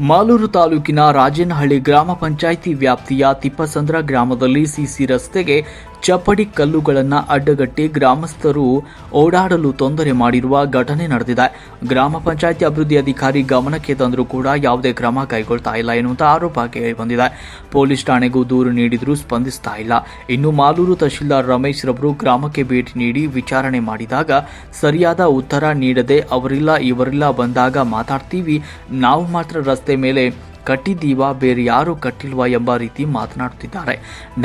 ಮಾಲೂರು ತಾಲೂಕಿನ ರಾಜೇನಹಳ್ಳಿ ಗ್ರಾಮ ಪಂಚಾಯಿತಿ ವ್ಯಾಪ್ತಿಯ ತಿಪ್ಪಸಂದ್ರ ಗ್ರಾಮದಲ್ಲಿ ಸಿಸಿ ರಸ್ತೆಗೆ ಚಪ್ಪಡಿ ಕಲ್ಲುಗಳನ್ನು ಅಡ್ಡಗಟ್ಟಿ ಗ್ರಾಮಸ್ಥರು ಓಡಾಡಲು ತೊಂದರೆ ಮಾಡಿರುವ ಘಟನೆ ನಡೆದಿದೆ. ಗ್ರಾಮ ಪಂಚಾಯಿತಿ ಅಭಿವೃದ್ಧಿ ಅಧಿಕಾರಿ ಗಮನಕ್ಕೆ ತಂದರೂ ಕೂಡ ಯಾವುದೇ ಕ್ರಮ ಕೈಗೊಳ್ತಾ ಇಲ್ಲ ಎನ್ನುವಂಥ ಆರೋಪ ಕೇಳಿ ಬಂದಿದೆ ಪೊಲೀಸ್ ಠಾಣೆಗೂ ದೂರು ನೀಡಿದರೂ ಸ್ಪಂದಿಸ್ತಾ ಇಲ್ಲ. ಇನ್ನು ಮಾಲೂರು ತಹಶೀಲ್ದಾರ್ ರಮೇಶ್ ರವರು ಗ್ರಾಮಕ್ಕೆ ಭೇಟಿ ನೀಡಿ ವಿಚಾರಣೆ ಮಾಡಿದಾಗ ಸರಿಯಾದ ಉತ್ತರ ನೀಡದೆ ಅವರಿಲ್ಲ ಇವರಿಲ್ಲ ಬಂದಾಗ ಮಾತಾಡ್ತೀವಿ, ನಾವು ಮಾತ್ರ ರಸ್ತೆ ಮೇಲೆ ಕಟ್ಟಿದ್ದೀವಾ, ಬೇರೆ ಯಾರು ಕಟ್ಟಿಲ್ವಾ ಎಂಬ ರೀತಿ ಮಾತನಾಡುತ್ತಿದ್ದಾರೆ.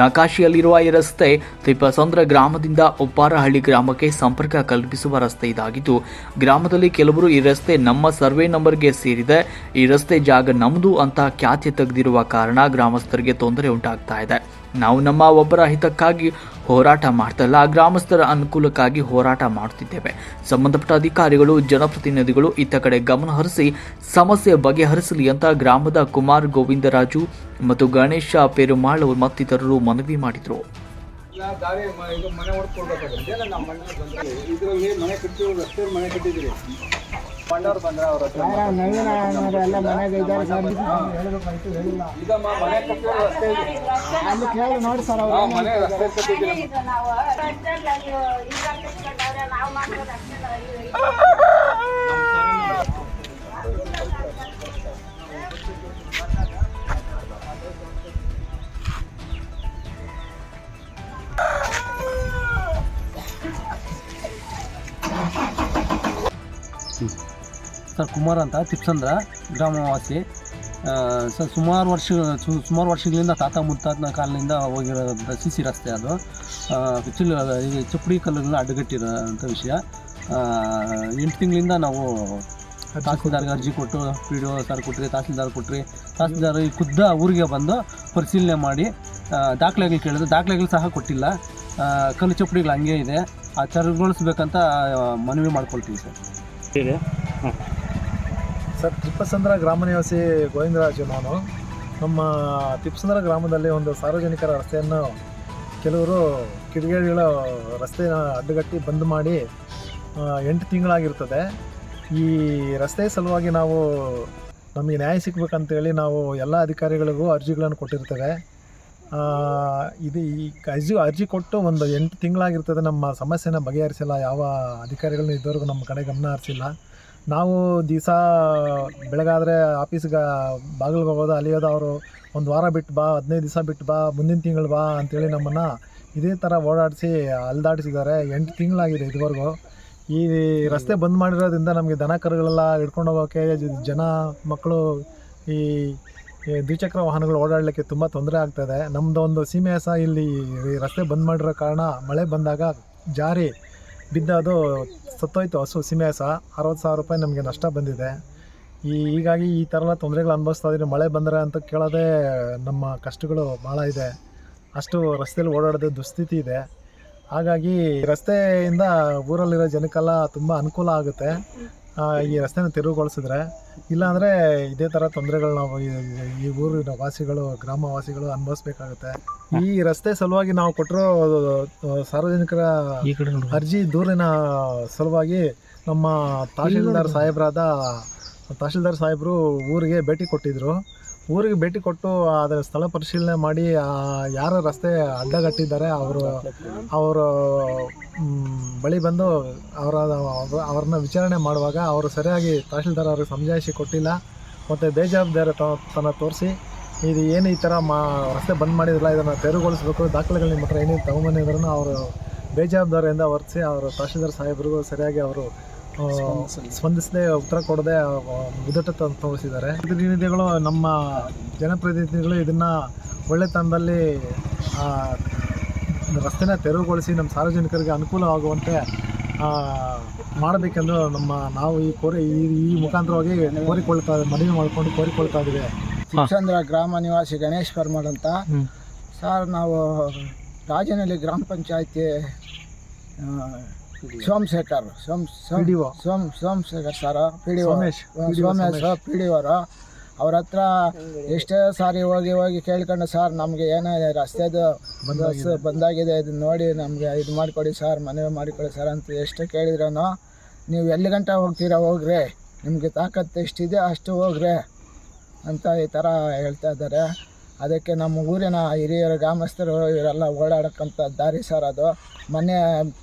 ನಕಾಶಿಯಲ್ಲಿರುವ ಈ ರಸ್ತೆ ತಿಪ್ಪಸಂದ್ರ ಗ್ರಾಮದಿಂದ ಉಪ್ಪಾರಹಳ್ಳಿ ಗ್ರಾಮಕ್ಕೆ ಸಂಪರ್ಕ ಕಲ್ಪಿಸುವ ರಸ್ತೆ ಇದಾಗಿದ್ದು, ಗ್ರಾಮದಲ್ಲಿ ಕೆಲವರು ಈ ರಸ್ತೆ ನಮ್ಮ ಸರ್ವೆ ನಂಬರ್ಗೆ ಸೇರಿದೆ, ಈ ರಸ್ತೆ ಜಾಗ ನಮ್ಮದು ಅಂತ ಖ್ಯಾತಿ ತೆಗೆದಿರುವ ಕಾರಣ ಗ್ರಾಮಸ್ಥರಿಗೆ ತೊಂದರೆ ಉಂಟಾಗ್ತಾ ಇದೆ. ನಾವು ನಮ್ಮ ಒಬ್ಬರ ಹಿತಕ್ಕಾಗಿ ಹೋರಾಟ ಮಾಡ್ತಲ್ಲ, ಗ್ರಾಮಸ್ಥರ ಅನುಕೂಲಕ್ಕಾಗಿ ಹೋರಾಟ ಮಾಡುತ್ತಿದ್ದೇವೆ. ಸಂಬಂಧಪಟ್ಟ ಅಧಿಕಾರಿಗಳು, ಜನಪ್ರತಿನಿಧಿಗಳು ಇತ್ತ ಕಡೆ ಗಮನ ಹರಿಸಿ, ಸಮಸ್ಯೆ ಬಗೆಹರಿಸಲಿ ಅಂತ ಗ್ರಾಮದ ಕುಮಾರ್ ಗೋವಿಂದರಾಜು ಮತ್ತು ಗಣೇಶ ಪೆರುಮಾಳ್ ಮತ್ತಿತರರು ಮನವಿ ಮಾಡಿದರು. ಮನೆ ನವೀನ ಎಲ್ಲ ಮನೆಗೆ ಇದ್ದಾರೆ ಸರ್. ರಸ್ತೆ ಇದೆ ಅಲ್ಲಿ ಕೇಳಿ ನೋಡಿ ಸರ್ ಅವ್ರು ನಾವು. ಮನೆ ಸರ್ ಕುಮಾರ್ ಅಂತ ತಿಪ್ಸಂದ್ರ ಗ್ರಾಮವಾಸಿ. ಸರ್ ಸುಮಾರು ವರ್ಷ ಸುಮಾರು ವರ್ಷಗಳಿಂದ ತಾತ ಮುತ್ತಾತನ ಕಾಲದಿಂದ ಹೋಗಿರೋ ಸಿ ಸಿ ರಸ್ತೆ ಅದು. ಆ್ಯಕ್ಚುಲಿ ಈ ಚಪ್ಪಡಿ ಕಲ್ಲುಗಳನ್ನ ಅಡ್ಡಗಟ್ಟಿರೋಂಥ ವಿಷಯ. ಎಂಟು ತಿಂಗಳಿಂದ ನಾವು ತಹಸೀಲ್ದಾರ್ಗೆ ಅರ್ಜಿ ಕೊಟ್ಟು, ಪಿ ಡಿ ಒ ಸರ್ ಕೊಟ್ರಿ, ತಹಸೀಲ್ದಾರ್ ಕೊಟ್ರಿ, ತಹಸೀಲ್ದಾರ್ ಈ ಖುದ್ದ ಊರಿಗೆ ಬಂದು ಪರಿಶೀಲನೆ ಮಾಡಿ ದಾಖಲೆಗಳು ಕೇಳಿದ್ರು. ದಾಖಲೆಗಳು ಸಹ ಕೊಟ್ಟಿಲ್ಲ. ಕಲ್ಲು ಚಪ್ಪಡಿಗಳು ಹಂಗೆ ಇದೆ. ಆ ಚರ್ಗೊಳಿಸ್ಬೇಕಂತ ಮನವಿ ಮಾಡ್ಕೊಳ್ತೀವಿ ಸರ್. ಸರ್, ತಿಪ್ಪಸಂದ್ರ ಗ್ರಾಮ ನಿವಾಸಿ ಗೋವಿಂದರಾಜು ನಾನು. ನಮ್ಮ ತಿಪ್ಪಸಂದ್ರ ಗ್ರಾಮದಲ್ಲಿ ಒಂದು ಸಾರ್ವಜನಿಕರ ರಸ್ತೆಯನ್ನು ಕೆಲವರು ಕಿಡಿಗೇಡಿಗಳ ರಸ್ತೆಯ ಅಡ್ಡಗಟ್ಟಿ ಬಂದ್ ಮಾಡಿ ಎಂಟು ತಿಂಗಳಾಗಿರ್ತದೆ. ಈ ರಸ್ತೆ ಸಲುವಾಗಿ ನಾವು ನಮಗೆ ನ್ಯಾಯ ಸಿಗ್ಬೇಕಂತೇಳಿ ನಾವು ಎಲ್ಲ ಅಧಿಕಾರಿಗಳಿಗೂ ಅರ್ಜಿಗಳನ್ನು ಕೊಟ್ಟಿರ್ತೇವೆ. ಇದು ಈ ಅರ್ಜಿ ಅರ್ಜಿ ಕೊಟ್ಟು ಒಂದು ಎಂಟು ತಿಂಗಳಾಗಿರ್ತದೆ. ನಮ್ಮ ಸಮಸ್ಯೆನ ಬಗೆಹರಿಸಿಲ್ಲ. ಯಾವ ಅಧಿಕಾರಿಗಳನ್ನ ಇದ್ದವರೆಗೂ ನಮ್ಮ ಕಡೆ ಗಮನ ಹರಿಸಿಲ್ಲ. ನಾವು ದಿವಸ ಬೆಳಗಾದರೆ ಆಫೀಸ್ಗೆ ಬಾಗಿಲ್ಗೆ ಹೋಗೋದು ಅಲಿಯೋದು ಅವರು ಒಂದು ವಾರ ಬಿಟ್ಟು ಬಾ, ಹದಿನೈದು ದಿವಸ ಬಿಟ್ಟು ಬಾ, ಮುಂದಿನ ತಿಂಗಳು ಬಾ ಅಂತೇಳಿ ನಮ್ಮನ್ನು ಇದೇ ಥರ ಓಡಾಡಿಸಿ ಅಲ್ದಾಡಿಸಿದ್ದಾರೆ. ಎಂಟು ತಿಂಗಳಾಗಿದೆ ಇದುವರೆಗೂ. ಈ ರಸ್ತೆ ಬಂದ್ ಮಾಡಿರೋದ್ರಿಂದ ನಮಗೆ ದನ ಕರುಗಳೆಲ್ಲ ಹಿಡ್ಕೊಂಡು ಹೋಗೋಕ್ಕೆ ಜನ ಮಕ್ಕಳು ಈ ದ್ವಿಚಕ್ರ ವಾಹನಗಳು ಓಡಾಡಲಿಕ್ಕೆ ತುಂಬ ತೊಂದರೆ ಆಗ್ತದೆ ನಮ್ಮದೊಂದು ಸೀಮೆ ಸಹ ಇಲ್ಲಿ ರಸ್ತೆ ಬಂದ್ ಮಾಡಿರೋ ಕಾರಣ ಮಳೆ ಬಂದಾಗ ಜಾರಿ ಬಿದ್ದು ಅದು ಸತ್ತೋಯ್ತು. ಹಸು ಸೀಮೆ ಸಹ ಅರವತ್ತು ಸಾವಿರ ರೂಪಾಯಿ ನಮಗೆ ನಷ್ಟ ಬಂದಿದೆ. ಈ ಹೀಗಾಗಿ ಈ ಥರ ಎಲ್ಲ ತೊಂದರೆಗಳು ಅನುಭವಿಸ್ತಾ ಇದ್ದೀವಿ ಮಳೆ ಬಂದರೆ ಅಂತ ಕೇಳೋದೇ ನಮ್ಮ ಕಷ್ಟಗಳು ಭಾಳ ಇದೆ. ಅಷ್ಟು ರಸ್ತೆಯಲ್ಲಿ ಓಡಾಡೋದು ದುಸ್ಥಿತಿ ಇದೆ. ಹಾಗಾಗಿ ರಸ್ತೆಯಿಂದ ಊರಲ್ಲಿರೋ ಜನಕ್ಕೆಲ್ಲ ತುಂಬ ಅನುಕೂಲ ಆಗುತ್ತೆ. ಈ ರಸ್ತೆನ ತೆರವುಗೊಳಿಸಿದ್ರೆ ಇಲ್ಲಾಂದರೆ ಇದೇ ಥರ ತೊಂದರೆಗಳು ನಾವು ಈ- ಊರಿನ ವಾಸಿಗಳು ಗ್ರಾಮವಾಸಿಗಳು ಅನುಭವಿಸ್ಬೇಕಾಗುತ್ತೆ. ಈ ರಸ್ತೆ ಸಲುವಾಗಿ ನಾವು ಕೊಟ್ಟಿರೋ ಸಾರ್ವಜನಿಕರ ಅರ್ಜಿ ದೂರಿನ ಸಲುವಾಗಿ ನಮ್ಮ ತಹಶೀಲ್ದಾರ್ ಸಾಹೇಬರಾದ ತಹಶೀಲ್ದಾರ್ ಸಾಹೇಬರು ಊರಿಗೆ ಭೇಟಿ ಕೊಟ್ಟಿದ್ದರು ಊರಿಗೆ ಭೇಟಿ ಕೊಟ್ಟು ಅದರ ಸ್ಥಳ ಪರಿಶೀಲನೆ ಮಾಡಿ ಯಾರು ರಸ್ತೆ ಅಡ್ಡಗಟ್ಟಿದ್ದಾರೆ, ಅವರು ಅವರು ಬಳಿ ಬಂದು ಅವರ, ಅವ್ರನ್ನ ವಿಚಾರಣೆ ಮಾಡುವಾಗ ಅವರು ಸರಿಯಾಗಿ ತಹಶೀಲ್ದಾರ್ ಅವ್ರಿಗೆ ಸಮಜಾಯಿಸಿ ಕೊಟ್ಟಿಲ್ಲ, ಮತ್ತು ಬೇಜವಾಬ್ದಾರಿ ತನ್ನ ತೋರಿಸಿ, ಇದು ಏನು ಈ ಥರ ಮಾ, ರಸ್ತೆ ಬಂದ್ ಮಾಡಿದ್ರಲ್ಲ, ಇದನ್ನು ತೆರವುಗೊಳಿಸ್ಬೇಕು, ದಾಖಲೆಗಳು ನಿಮ್ಮ ಹತ್ರ ಏನೇನು ತಗೊಂಬಂದಿದ್ರು ಅವರು ಬೇಜವಾಬ್ದಾರಿಯಿಂದ ವರ್ತಿಸಿ ಅವರು ತಹಶೀಲ್ದಾರ್ ಸಾಹೇಬ್ರಿಗೂ ಸರಿಯಾಗಿ ಅವರು ಸ್ಪಂದಿಸದೆ ಉತ್ತರ ಕೊಡದೆ ಉದಟ ತೋರಿಸಿದ್ದಾರೆ. ಪ್ರತಿನಿಧಿಗಳು ನಮ್ಮ ಜನಪ್ರತಿನಿಧಿಗಳು ಇದನ್ನು ಒಳ್ಳೆತನದಲ್ಲಿ ಆ, ರಸ್ತೆನ ತೆರವುಗೊಳಿಸಿ ನಮ್ಮ ಸಾರ್ವಜನಿಕರಿಗೆ ಅನುಕೂಲವಾಗುವಂತೆ ಆ, ಮಾಡಬೇಕೆಂದು ನಮ್ಮ ನಾವು ಈ ಕೋರಿ ಈ ಈ ಮುಖಾಂತರವಾಗಿ ಕೋರಿಕೊಳ್ತಾ ಮನವಿ ಮಾಡಿಕೊಂಡು ಕೋರಿಕೊಳ್ತಾ ಇದ್ದೀವಿ. ಗ್ರಾಮ ನಿವಾಸಿ ಗಣೇಶ್ ಪರ್ಮಡ್ ಅಂತ. ಸರ್ ನಾವು ರಾಜನಹಳ್ಳಿ ಗ್ರಾಮ ಪಂಚಾಯತಿ Somashekar Som Som Somashekar sir P D Somesh, P D ಅವರು ಅವ್ರ ಹತ್ರ ಎಷ್ಟೇ ಸಾರಿ ಹೋಗಿ ಹೋಗಿ ಕೇಳ್ಕೊಂಡು ಸರ್ ನಮಗೆ ಏನೇ ರಸ್ತೆದು ಬಂದಾಗಿದೆ. ಇದನ್ನ ನೋಡಿ ನಮಗೆ ಇದು ಮಾಡಿಕೊಡಿ ಸರ್ ಮನವಿ ಮಾಡಿಕೊಡಿ ಸರ್ ಅಂತ ಎಷ್ಟು ಕೇಳಿದ್ರೂ ನೀವು ಎಲ್ಲಿ ಗಂಟೆ ಹೋಗ್ತೀರಾ ಹೋಗ್ರಿ ನಿಮಗೆ ತಾಕತ್ತು ಎಷ್ಟಿದೆ ಅಷ್ಟು ಹೋಗ್ರಿ ಅಂತ ಈ ಥರ ಹೇಳ್ತಾ ಇದ್ದಾರೆ. ಅದಕ್ಕೆ ನಮ್ಮ ಊರಿನ ಹಿರಿಯರು ಗ್ರಾಮಸ್ಥರು ಇವರೆಲ್ಲ ಓಡಾಡೋಕ್ಕಂಥ ದಾರಿ ಸರ್ ಅದು. ಮೊನ್ನೆ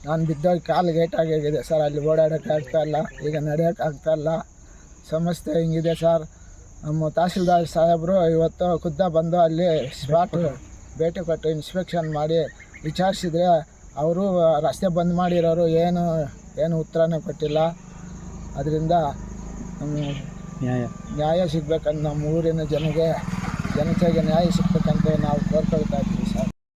ನಾನು ಬಿದ್ದೋಗಿ ಕಾಲು ಗೇಟಾಗಿದೆ ಸರ್ ಅಲ್ಲಿ ಓಡಾಡೋಕ್ಕೆ ಇಲ್ಲ ಈಗ ನಡೆಯೋಕ್ಕೆ ಇಲ್ಲ. ಸಮಸ್ಯೆ ಹಿಂಗಿದೆ ಸರ್. ನಮ್ಮ ತಹಸೀಲ್ದಾರ್ ಸಾಹೇಬರು ಇವತ್ತು ಖುದ್ದ ಬಂದು ಅಲ್ಲಿ ಸ್ಪಾಟ್ ಭೇಟಿ ಕೊಟ್ಟು ಇನ್ಸ್ಪೆಕ್ಷನ್ ಮಾಡಿ ವಿಚಾರಿಸಿದರೆ ಅವರು ರಸ್ತೆ ಬಂದ್ ಮಾಡಿರೋರು ಏನು ಏನು ಉತ್ತರನೇ ಕೊಟ್ಟಿಲ್ಲ. ಅದರಿಂದ ನ್ಯಾಯ. ನ್ಯಾಯ ಸಿಗ್ಬೇಕಂದು ನಮ್ಮ ಊರಿನ ಜನಗೆ ಜನತೆಗೆ ನ್ಯಾಯ ಸಿಗ್ಬೇಕಂತ ನಾವು ಕೋರ್ಕೊಳ್ತಾ ಇದ್ದೀವಿ ಸರ್.